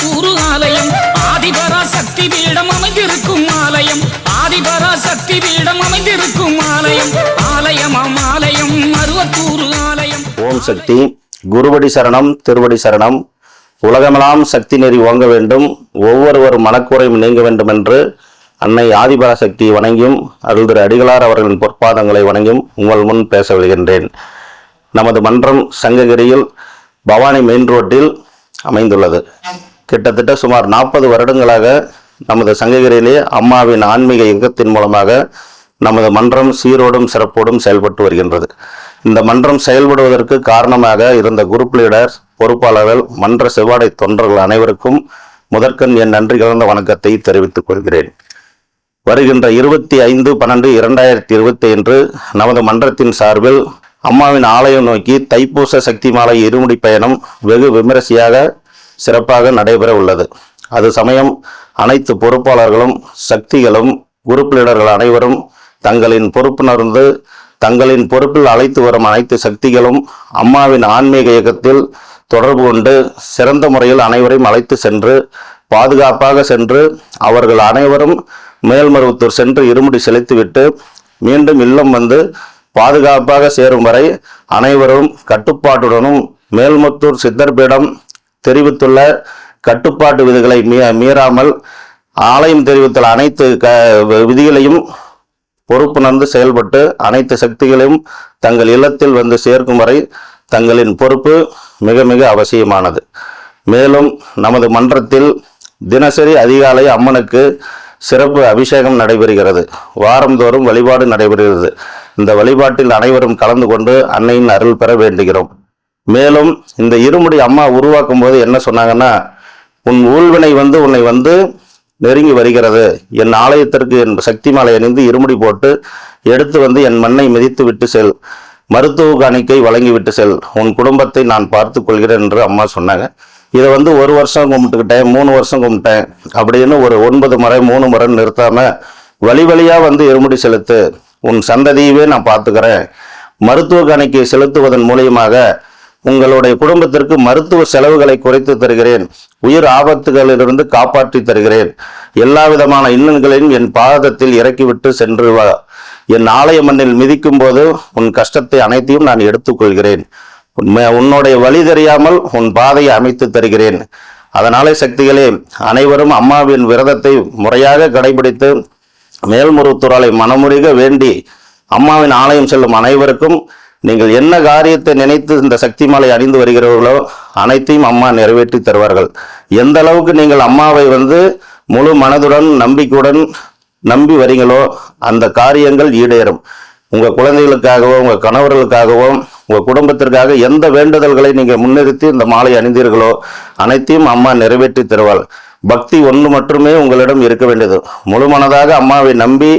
கூறு ஆலயம். ஆதிபரா பீடம் அமைந்திருக்கும் ஆலயம். ஆதிபரா பீடம் அமைந்திருக்கும் ஆலயம். ஆலயமாம் ஆலயம் அருவக்கூறு ஆலயம். ஓம் சக்தி. குருவடி சரணம் திருவடி சரணம். உலகமெல்லாம் சக்தி நெறி ஓங்க வேண்டும். ஒவ்வொருவர் மனக்குறையும் நீங்க வேண்டும் என்று அன்னை ஆதிபராசக்தி வணங்கியும் அருள் திரு அடிகளார் அவர்களின் பொற்பாதங்களை வணங்கியும் உங்கள் முன் பேச வருகின்றேன் நமது மன்றம் சங்ககிரியில் பவானி மெயின் ரோட்டில் அமைந்துள்ளது. கிட்டத்தட்ட சுமார் நாற்பது வருடங்களாக நமது சங்ககிரியிலே அம்மாவின் ஆன்மீக இயக்கத்தின் மூலமாக நமது மன்றம் சீரோடும் சிறப்போடும் செயல்பட்டு வருகின்றது. இந்த மன்றம் செயல்படுவதற்கு காரணமாக இருந்த குரூப் லீடர் பொறுப்பாளர்கள் மன்ற செவ்வாடை தொண்டர்கள் அனைவருக்கும் முதற்கண் என் நன்றி கலந்த வணக்கத்தை தெரிவித்துக் கொள்கிறேன். வருகின்ற இருபத்தி ஐந்து பன்னெண்டு இரண்டாயிரத்தி இருபத்தி ஐந்து நமது மன்றத்தின் சார்பில் அம்மாவின் ஆலயம் நோக்கி தைப்பூச சக்தி மாலை இருமுடி பயணம் வெகு விமரிசையாக சிறப்பாக நடைபெற உள்ளது. அது சமயம் அனைத்து பொறுப்பாளர்களும் சக்திகளும் குரூப் லீடர்கள் அனைவரும் தங்களின் பொறுப்புணர்ந்து தங்களின் பொறுப்பில் அழைத்து வரும் அனைத்து சக்திகளும் அம்மாவின் ஆன்மீக இயக்கத்தில் தொடர்பு கொண்டு சிறந்த முறையில் அனைவரையும் அழைத்து சென்று பாதுகாப்பாக சென்று அவர்கள் அனைவரும் மேல்மருவத்தூர் சென்று இருமுடி செலுத்திவிட்டு மீண்டும் இல்லம் வந்து பாதுகாப்பாக சேரும் வரை அனைவரும் கட்டுப்பாட்டுடனும் மேல்மத்தூர் சித்தர்பீடம் தெரிவித்துள்ள கட்டுப்பாட்டு விதிகளை மீ மீறாமல் ஆலயம் தெரிவித்துள்ள அனைத்து க விதிகளையும் பொறுப்புணர்ந்து செயல்பட்டு அனைத்து சக்திகளையும் தங்கள் இல்லத்தில் வந்து சேர்க்கும் வரை தங்களின் பொறுப்பு மிக மிக அவசியமானது. மேலும் நமது மன்றத்தில் தினசரி அதிகாலை அம்மனுக்கு சிறப்பு அபிஷேகம் நடைபெறுகிறது. வாரந்தோறும் வழிபாடு நடைபெறுகிறது. இந்த வழிபாட்டில் அனைவரும் கலந்து கொண்டு அன்னையின் அருள் பெற வேண்டுகிறோம். மேலும் இந்த இருமுடி அம்மா உருவாக்கும் போது என்ன சொன்னாங்கன்னா உன் ஊழ்வினை வந்து உன்னை வந்து நெருங்கி வருகிறது. என் ஆலயத்திற்கு என் சக்தி மாலை அணிந்து இருமுடி போட்டு எடுத்து வந்து என் மண்ணை மிதித்து விட்டு செல். மருத்துவ காணிக்கை வழங்கிவிட்டு செல். உன் குடும்பத்தை நான் பார்த்து கொள்கிறேன் என்று அம்மா சொன்னாங்க. இதை வந்து ஒரு வருஷம் கும்பிட்டுக்கிட்டேன் மூணு வருஷம் கும்பிட்டேன் அப்படின்னு ஒரு ஒன்பது முறை மூணு முறை நிறுத்தாம வழி வழியாக வந்து இருமுடி செலுத்து. உன் சந்ததியவே நான் பார்த்துக்கிறேன். மருத்துவ காணிக்கை செலுத்துவதன் மூலியமாக உங்களுடைய குடும்பத்திற்கு மருத்துவ செலவுகளை குறைத்து தருகிறேன். உயிர் ஆபத்துகளிலிருந்து காப்பாற்றி தருகிறேன். எல்லா விதமான இன்னல்களையும் என் பாதத்தில் இறக்கிவிட்டு சென்று வா. என் ஆலய மண்ணில் மிதிக்கும் போது உன் கஷ்டத்தை அனைத்தையும் நான் எடுத்துக்கொள்கிறேன். உன்மை- உன்னுடைய வழி தெரியாமல் உன் பாதையை அமைத்து தருகிறேன். அதனாலே சக்திகளே அனைவரும் அம்மாவின் விரதத்தை முறையாக கடைபிடித்து மேல்முருத்துறாலை மனமுருக வேண்டி அம்மாவின் ஆலயம் செல்லும் அனைவருக்கும் நீங்கள் என்ன காரியத்தை நினைத்து இந்த சக்தி மாலை அணிந்து வருகிறவர்களோ அனைத்தையும் அம்மா நிறைவேற்றி தருவார்கள். எந்த அளவுக்கு நீங்கள் அம்மாவை வந்து முழு மனதுடன் நம்பிக்கையுடன் நம்பி வரீங்களோ அந்த காரியங்கள் ஈடேறும். உங்கள் குழந்தைகளுக்காகவோ உங்கள் கணவர்களுக்காகவோ உங்கள் குடும்பத்திற்காக எந்த வேண்டுதல்களை நீங்கள் முன்னிறுத்தி இந்த மாலை அணிந்தீர்களோ அனைத்தையும் அம்மா நிறைவேற்றி தருவாள். பக்தி ஒன்று மட்டுமே உங்களிடம் இருக்க வேண்டியது. முழு மனதாக அம்மாவை நம்பி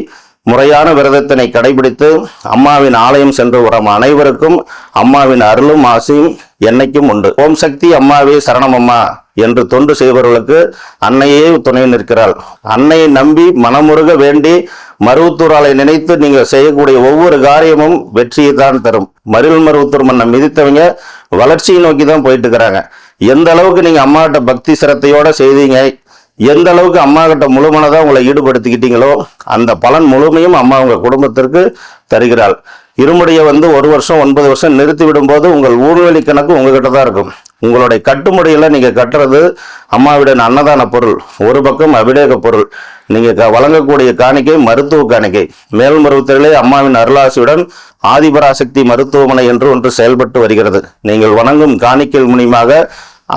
முறையான விரதத்தினை கடைபிடித்து அம்மாவின் ஆலயம் சென்று வரும் அனைவருக்கும் அம்மாவின் அருளும் ஆசையும் என்னைக்கும் உண்டு. ஓம் சக்தி அம்மாவே சரணம் அம்மா என்று தொண்டு செய்பவர்களுக்கு அன்னையே துணை நிற்கிறாள். அன்னையை நம்பி மனமுருக வேண்டி மருவத்தூராலை நினைத்து நீங்கள் செய்யக்கூடிய ஒவ்வொரு காரியமும் வெற்றியை தான் தரும். மருள் மருவத்தூர் மண்ணை மிதித்தவங்க வளர்ச்சியை நோக்கி தான் போயிட்டு இருக்கிறாங்க. எந்த அளவுக்கு நீங்க அம்மாட்ட பக்தி சிரத்தையோட செய்தீங்க எந்த அளவுக்கு அம்மா கிட்ட முழுமனதாக உங்களை ஈடுபடுத்திக்கிட்டீங்களோ அந்த பலன் முழுமையும் அம்மா உங்கள் குடும்பத்திற்கு தருகிறாள். இருமுடியை வந்து ஒரு வருஷம் ஒன்பது வருஷம் நிறுத்தி விடும்போது உங்கள் ஊர்வெளி கணக்கு உங்ககிட்ட தான் இருக்கும். உங்களுடைய கட்டுமுறையில் நீங்கள் கட்டுறது அம்மாவிடன் அன்னதான பொருள் ஒரு பக்கம் அபிடேக பொருள். நீங்கள் க- வழங்கக்கூடிய காணிக்கை மருத்துவ காணிக்கை. மேல் மருத்துவத்திலே அம்மாவின் அருளாசியுடன் ஆதிபராசக்தி மருத்துவமனை என்று ஒன்று செயல்பட்டு வருகிறது. நீங்கள் வணங்கும் காணிக்கை மூலியமாக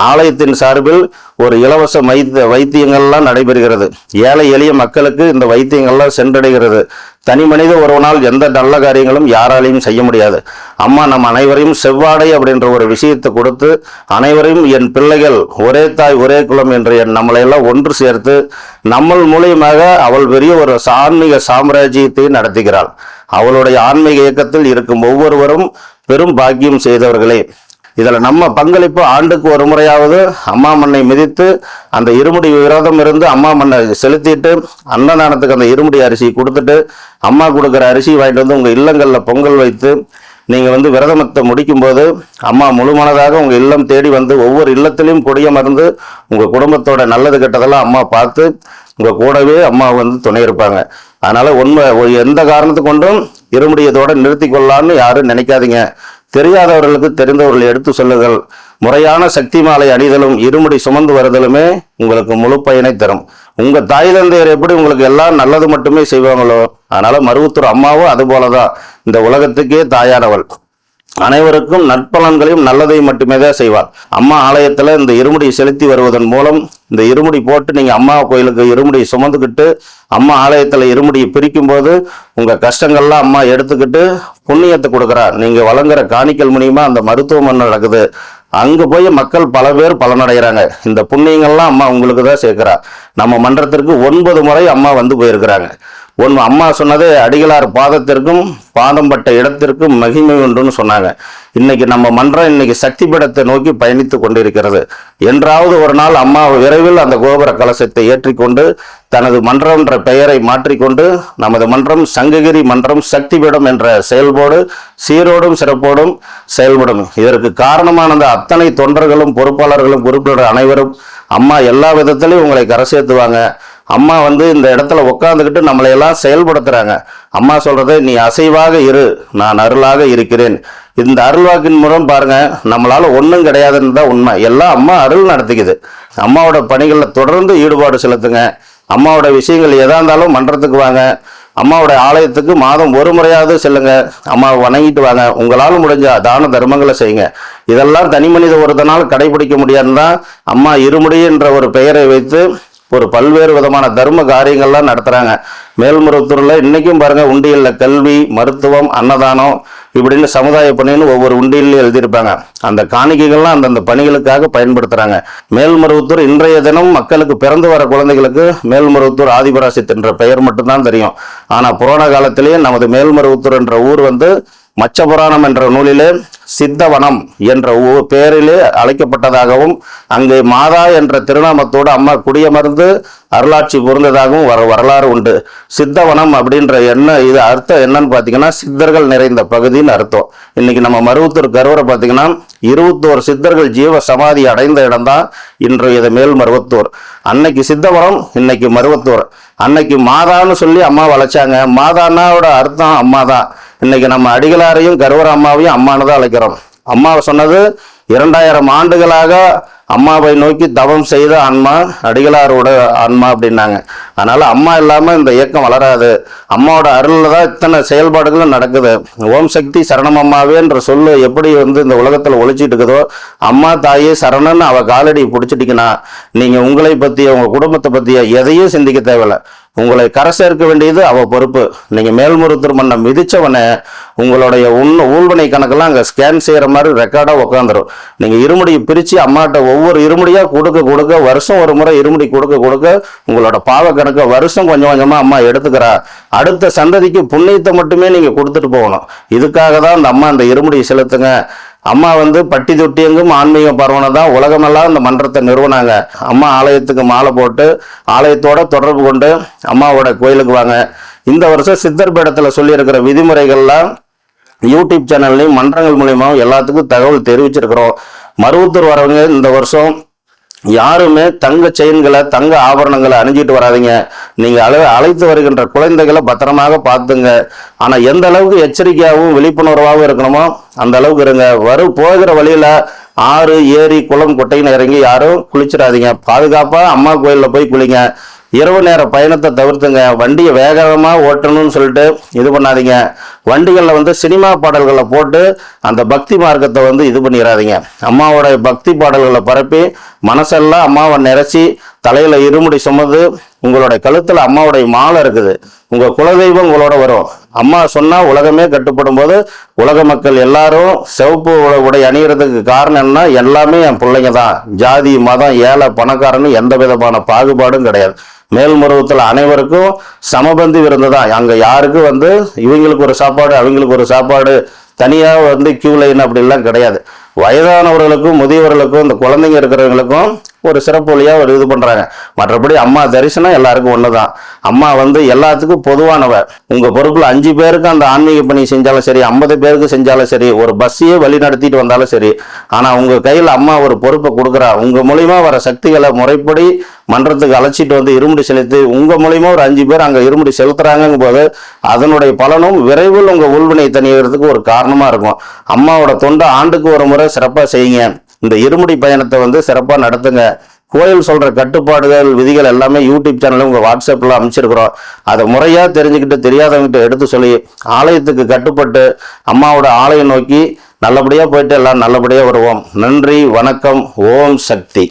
ஆலயத்தின் சார்பில் ஒரு இலவச வைத்த வைத்தியங்கள்லாம் நடைபெறுகிறது. ஏழை எளிய மக்களுக்கு இந்த வைத்தியங்கள்லாம் சென்றடைகிறது. தனி மனித ஒருவனால் எந்த நல்ல காரியங்களும் யாராலையும் செய்ய முடியாது. அம்மா நம் அனைவரையும் செவ்வாடை அப்படின்ற ஒரு விஷயத்தை கொடுத்து அனைவரையும் என் பிள்ளைகள் ஒரே தாய் ஒரே குலம் என்று என் நம்மளை எல்லாம் ஒன்று சேர்த்து நம்மள் மூலியமாக அவள் பெரிய ஒரு ஆன்மீக சாம்ராஜ்யத்தை நடத்துகிறாள். அவளுடைய ஆன்மீக இயக்கத்தில் இருக்கும் ஒவ்வொருவரும் பெரும் பாக்கியம் செய்தவர்களே. இதில் நம்ம பங்களிப்பு ஆண்டுக்கு ஒரு முறையாவது அம்மா மண்ணை மிதித்து அந்த இருமுடி விரதம் இருந்து அம்மா மண்ணை செலுத்திட்டு அன்னதானத்துக்கு அந்த இருமுடி அரிசி கொடுத்துட்டு அம்மா கொடுக்குற அரிசி வாங்கிட்டு வந்து உங்கள் இல்லங்களில் பொங்கல் வைத்து நீங்கள் வந்து விரதமத்தை முடிக்கும்போது அம்மா முழுமனதாக உங்கள் இல்லம் தேடி வந்து ஒவ்வொரு இல்லத்திலையும் கொடியமர்ந்து உங்கள் குடும்பத்தோட நல்லது கெட்டதெல்லாம் அம்மா பார்த்து உங்கள் கூடவே அம்மா வந்து துணை இருப்பாங்க. அதனால் உண்மை எந்த காரணத்து கொண்டும் இருமுடியதோடு நிறுத்தி கொள்ளலாம்னு யாரும் நினைக்காதீங்க. தெரியாதவர்களுக்கு தெரிந்தவர்கள் எடுத்து சொல்லுதல் முறையான சக்தி மாலை அணிதலும் இருமுடி சுமந்து வருதலுமே உங்களுக்கு முழு பயனை தரும். உங்கள் தாய் தந்தையர் எப்படி உங்களுக்கு எல்லாம் நல்லது மட்டுமே செய்வாங்களோ அதனால் மருவத்தூர் அம்மாவும் அது போலதான் இந்த உலகத்துக்கே தாயானவள். அனைவருக்கும் நற்பலன்களையும் நல்லதையும் மட்டுமே தான் செய்வாள். அம்மா ஆலயத்தில் இந்த இருமுடி செலுத்தி வருவதன் மூலம் இந்த இருமுடி போட்டு நீங்க அம்மா கோயிலுக்கு இருமுடி சுமந்துக்கிட்டு அம்மா ஆலயத்துல இருமுடியை பிரிக்கும் போது உங்க கஷ்டங்கள்லாம் அம்மா எடுத்துக்கிட்டு புண்ணியத்தை கொடுக்குறா நீங்க வழங்குற காணிக்கல் மூலியமா அந்த மருத்துவமனை நடக்குது. அங்க போய் மக்கள் பல பேர் பலனடைகிறாங்க. இந்த புண்ணியங்கள்லாம் அம்மா உங்களுக்கு தான் சேர்க்கிறா. நம்ம மன்றத்திற்கு ஒன்பது முறை அம்மா வந்து போயிருக்கிறாங்க. ஒன்று அம்மா சொன்னது அடிகளார் பாதத்திற்கும் பாதம் பட்ட இடத்திற்கும் மகிமை உண்டுன்னு சொன்னாங்க. இன்னைக்கு நம்ம மன்றம் இன்னைக்கு சக்தி பீடத்தை நோக்கி பயணித்து கொண்டிருக்கிறது. என்றாவது ஒரு நாள் அம்மா விரைவில் அந்த கோபுர கலசத்தை ஏற்றிக்கொண்டு தனது மன்றம் என்ற பெயரை மாற்றிக்கொண்டு நமது மன்றம் சங்ககிரி மன்றம் சக்தி பீடம் என்ற செயல்போடு சீரோடும் சிறப்போடும் செயல்படும். இதற்கு காரணமானது அத்தனை தொண்டர்களும் பொறுப்பாளர்களும் குறிப்பிடுகிற அனைவரும் அம்மா எல்லா விதத்திலையும் உங்களை கரை சேர்த்துவாங்க. அம்மா வந்து இந்த இடத்துல உட்காந்துக்கிட்டு நம்மளையெல்லாம் எல்லாம் அம்மா சொல்கிறது நீ அசைவாக இரு நான் அருளாக இருக்கிறேன். இந்த அருள்வாக்கின் மூலம் பாருங்கள் நம்மளால் ஒன்றும் கிடையாதுன்னு தான் உண்மை. எல்லாம் அம்மா அருள் நடத்திக்குது. அம்மாவோட பணிகளில் தொடர்ந்து ஈடுபாடு செலுத்துங்க. அம்மாவோட விஷயங்கள் எதாக இருந்தாலும் மன்றத்துக்கு வாங்க. அம்மாவோட ஆலயத்துக்கு மாதம் ஒரு முறையாவது செல்லுங்க. அம்மாவை வணங்கிட்டு வாங்க. உங்களால் முடிஞ்ச தான தர்மங்களை செய்யுங்க. இதெல்லாம் தனி மனித ஒருத்தனால் கடைபிடிக்க முடியாதுன்னு தான் அம்மா இருமுடி என்ற ஒரு பெயரை வைத்து ஒரு பல்வேறு விதமான தர்ம காரியங்கள்லாம் நடத்துகிறாங்க மேல்மருவத்தூரில் இன்றைக்கும் பாருங்கள் உண்டியல்ல கல்வி மருத்துவம் அன்னதானம் இப்படின்னு சமுதாய பணின்னு ஒவ்வொரு உண்டியல்லையும் எழுதியிருப்பாங்க. அந்த காணிக்கைகள்லாம் அந்தந்த பணிகளுக்காக பயன்படுத்துகிறாங்க மேல்மருவத்தூர் இன்றைய தினம் மக்களுக்கு பிறந்து வர குழந்தைகளுக்கு மேல்மருவத்தூர் ஆதிபராசித் என்ற பெயர் மட்டும்தான் தெரியும். ஆனால் புராண காலத்திலேயே நமது மேல்மருவத்தூர் என்ற ஊர் வந்து மச்சபுராணம் என்ற நூலிலே சித்தவனம் என்ற ஊ- பெயரிலே அழைக்கப்பட்டதாகவும் அங்கே மாதா என்ற திருநாமத்தோடு அம்மா குடியமர்ந்து அருளாட்சி புரிந்ததாகவும் வர வரலாறு உண்டு. சித்தவனம் அப்படின்ற என்ன இது அர்த்தம் என்னன்னு பார்த்தீங்கன்னா சித்தர்கள் நிறைந்த பகுதின்னு அர்த்தம். இன்னைக்கு நம்ம மருவத்தூர் கருவறை பார்த்தீங்கன்னா இருபத்தோரு சித்தர்கள் ஜீவ சமாதி அடைந்த இடம்தான் இன்று இது மேல் மருவத்தூர். அன்னைக்கு சித்தவனம் இன்னைக்கு மருவத்தூர். அன்னைக்கு மாதான்னு சொல்லி அம்மா வளைச்சாங்க மாதானாவோட அர்த்தம் அம்மா தான் இன்னைக்கு நம்ம அடிகளாரையும் கருவர அம்மாவையும் அம்மானு தான் அழைக்கிறோம். அம்மாவை சொன்னது இரண்டாயிரம் ஆண்டுகளாக அம்மாவை நோக்கி தவம் செய்த ஆன்மா அடிகளாரோட ஆன்மா அப்படின்னாங்க. அதனால் அம்மா இல்லாமல் இந்த இயக்கம் வளராது. அம்மாவோட அருளில் தான் இத்தனை செயல்பாடுகளும் நடக்குது. ஓம் சக்தி சரணம் அம்மாவேன்ற சொல்லு எப்படி வந்து இந்த உலகத்தில் ஒழிச்சிட்டு இருக்குதோ அம்மா தாயே சரணன்னு அவள் காலடி பிடிச்சிட்டிங்கன்னா நீங்கள் உங்களை பற்றிய உங்கள் குடும்பத்தை பற்றிய எதையும் சிந்திக்க தேவையில்ல. உங்களை கரை சேர்க்க வேண்டியது அவ பொறுப்பு. நீங்க மேல்மருத்துவர் மன்னம் மிதிச்சவனை உங்களுடைய உண்மை ஊழ்வினை கணக்கெல்லாம் அங்கே ஸ்கேன் செய்கிற மாதிரி ரெக்கார்டாக உட்காந்துரும் நீங்கள் இருமுடியை பிரித்து அம்மாட்ட ஒவ்வொரு இருமுடியாக கொடுக்க கொடுக்க வருஷம் ஒரு முறை இருமுடி கொடுக்க கொடுக்க உங்களோட பாவ கணக்க வருஷம் கொஞ்சம் கொஞ்சமாக அம்மா எடுத்துக்கிறா. அடுத்த சந்ததிக்கு புண்ணியத்தை மட்டுமே நீங்கள் கொடுத்துட்டு போகணும். இதுக்காக தான் அந்த அம்மா அந்த இருமுடியை செலுத்துங்க. அம்மா வந்து பட்டி தொட்டி எங்கும் ஆன்மீக பரவனை தான். உலகமெல்லாம் இந்த மன்றத்தை நிறுவனாங்க. அம்மா ஆலயத்துக்கு மாலை போட்டு ஆலயத்தோட தொடர்பு கொண்டு அம்மாவோட கோயிலுக்கு வாங்க. இந்த வருஷம் சித்தர் பீடத்தில் சொல்லியிருக்கிற விதிமுறைகள்லாம் யூடியூப் சேனல்லையும் மன்றங்கள் மூலியமாவும் எல்லாத்துக்கும் தகவல் தெரிவிச்சிருக்கிறோம். மருவத்தூர் வரவங்க இந்த வருஷம் யாருமே தங்க செயின்களை தங்க ஆபரணங்களை அணிஞ்சிட்டு வராதிங்க. நீங்க அழை அழைத்து வருகின்ற குழந்தைகளை பத்திரமாக பார்த்துங்க. ஆனா எந்த அளவுக்கு எச்சரிக்கையாகவும் விழிப்புணர்வாகவும் இருக்கணுமோ அந்த அளவுக்கு இருங்க. வரும் போகிற வழியில ஆறு ஏரி குளம் குட்டைன்னு இறங்கி யாரும் குளிச்சிடாதீங்க. பாதுகாப்பா அம்மா கோயில்ல போய் குளிங்க. இரவு நேர பயணத்தை தவிர்த்துங்க. வண்டியை வேகமாக ஓட்டணும்னு சொல்லிட்டு இது பண்ணாதீங்க. வண்டிகளில் வந்து சினிமா பாடல்களை போட்டு அந்த பக்தி மார்க்கத்தை வந்து இது பண்ணிடாதீங்க அம்மாவோட பக்தி பாடல்களை பரப்பி மனசெல்லாம் அம்மாவை நிறச்சி தலையில் இருமுடி சுமந்து உங்களுடைய கழுத்தில் அம்மாவுடைய மாலை இருக்குது. உங்கள் குலதெய்வம் உங்களோட வரும். அம்மா சொன்னால் உலகமே கட்டுப்படும் போது உலக மக்கள் எல்லாரும் சிவப்பு உடை- அணிகிறதுக்கு காரணம் என்ன எல்லாமே என் பிள்ளைங்க தான். ஜாதி மதம் ஏழை பணக்காரன்னு எந்த விதமான பாகுபாடும் கிடையாது. மேல்மருவத்தில் அனைவருக்கும் சமபந்தி விருந்து தான் அங்கே யாருக்கும் வந்து இவங்களுக்கு ஒரு சாப்பாடு அவங்களுக்கு ஒரு சாப்பாடு தனியாக வந்து கியூ லைன் அப்படிலாம் கிடையாது. வயதானவர்களுக்கும் முதியவர்களுக்கும் இந்த குழந்தைங்க இருக்கிறவங்களுக்கும் ஒரு சிறப்பு வழியாக ஒரு இது பண்ணுறாங்க மற்றபடி அம்மா தரிசனம் எல்லாருக்கும் ஒன்று தான் அம்மா வந்து எல்லாத்துக்கும் பொதுவானவ. உங்கள் பொறுப்பில் அஞ்சு பேருக்கு அந்த ஆன்மீக பணி செஞ்சாலும் சரி ஐம்பது பேருக்கு செஞ்சாலும் சரி ஒரு பஸ்ஸையே வழி நடத்திட்டு வந்தாலும் சரி ஆனால் உங்கள் கையில் அம்மா ஒரு பொறுப்பை கொடுக்குறா. உங்கள் மூலிமா வர சக்திகளை முறைப்படி மன்றத்துக்கு அழைச்சிட்டு வந்து இருமுடி செலுத்தி உங்கள் மூலிமா ஒரு அஞ்சு பேர் அங்கே இருமுடி செலுத்துறாங்கும் போது அதனுடைய பலனும் விரைவில் உங்கள் உள்வினை தணிகிறதுக்கு ஒரு காரணமாக இருக்கும். அம்மாவோட தொண்டை ஆண்டுக்கு ஒரு முறை சிறப்பாக செய்யுங்க. இந்த இருமுடி பயணத்தை வந்து சிறப்பாக நடத்துங்க. கோயில் சொல்கிற கட்டுப்பாடுகள் விதிகள் எல்லாமே யூடியூப் சேனலில் உங்கள் வாட்ஸ்அப்பில் அமைச்சிருக்கிறோம் அதை முறையா தெரிஞ்சுக்கிட்டு தெரியாதவங்ககிட்ட எடுத்து சொல்லி ஆலயத்துக்கு கட்டுப்பட்டு அம்மாவோட ஆலயம் நோக்கி நல்லபடியாக போயிட்டு எல்லாம் நல்லபடியாக வருவோம். நன்றி வணக்கம் ஓம் சக்தி.